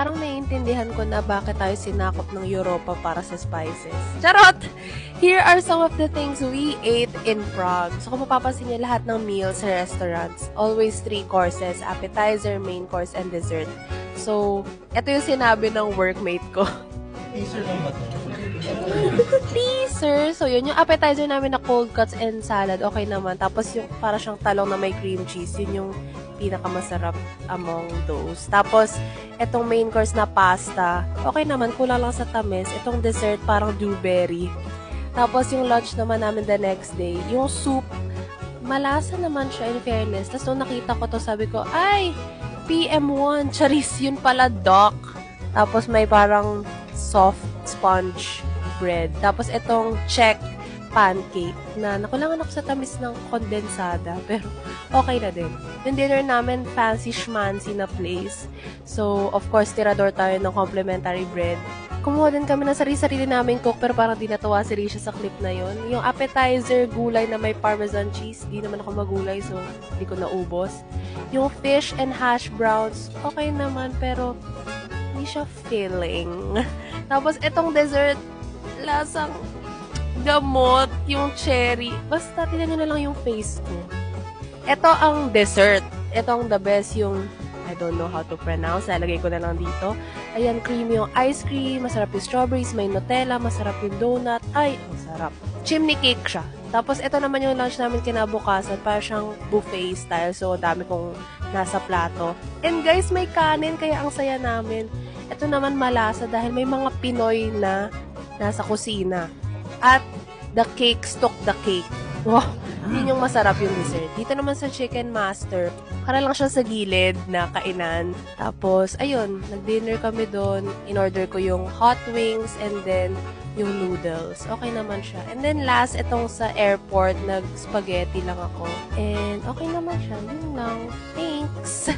parang naiintindihan ko na bakit tayo sinakop ng Europa para sa spices. Charot! Here are some of the things we ate in Prague. So kung mapapansin niyo lahat ng meals sa restaurants, always three courses, appetizer, main course, and dessert. So, ito yung sinabi ng workmate ko. Teaser lang ba to? Teaser! So, yun yung appetizer namin na cold cuts and salad. Okay naman. Tapos yung para siyang talong na may cream cheese. Yun yung pinakamasarap among those. Tapos, etong main course na pasta. Okay naman. Kulang lang sa tamis. Itong dessert parang dewberry. Tapos, yung lunch naman namin the next day. Yung soup, malasa naman siya in fairness. Tapos, nung nakita ko to, sabi ko, ay, PM1. Charis, yun pala, doc. Tapos, may parang soft sponge bread. Tapos itong check pancake na nakulangan ako sa tamis ng kondensada. Pero okay na din. Yung dinner namin, fancy schmancy na place. So, of course, tirador tayo ng complimentary bread. Kumuha din kami ng sarili-sarili namin cook pero parang di natuwa si Risha sa clip na yon. Yung appetizer, gulay na may parmesan cheese. Di naman ako magulay so di ko naubos. Yung fish and hash browns, okay naman pero hindi siya filling. Tapos, itong dessert, lasang gamot, yung cherry. Basta, tignan nyo na lang yung face ko. Ito ang dessert. Ito ang the best yung, I don't know how to pronounce. Lalagay ko na lang dito. Ayan, creamy yung ice cream. Masarap yung strawberries. May Nutella. Masarap yung donut. Ay, ang sarap. Chimney cake siya. Tapos, ito naman yung lunch namin kinabukasan. Para siyang buffet style. So, dami kong nasa plato. And guys, may kanin. Kaya ang saya namin. Ito naman malasa dahil may mga Pinoy na nasa kusina. At the cake took the cake. Wow, yun yung masarap yung dessert. Dito naman sa Chicken Master, para lang siya sa gilid na kainan. Tapos, ayun, nag-dinner kami doon. In-order ko yung hot wings and then yung noodles. Okay naman siya. And then last, itong sa airport, nag-spaghetti lang ako. And okay naman siya. Yun lang. Thanks!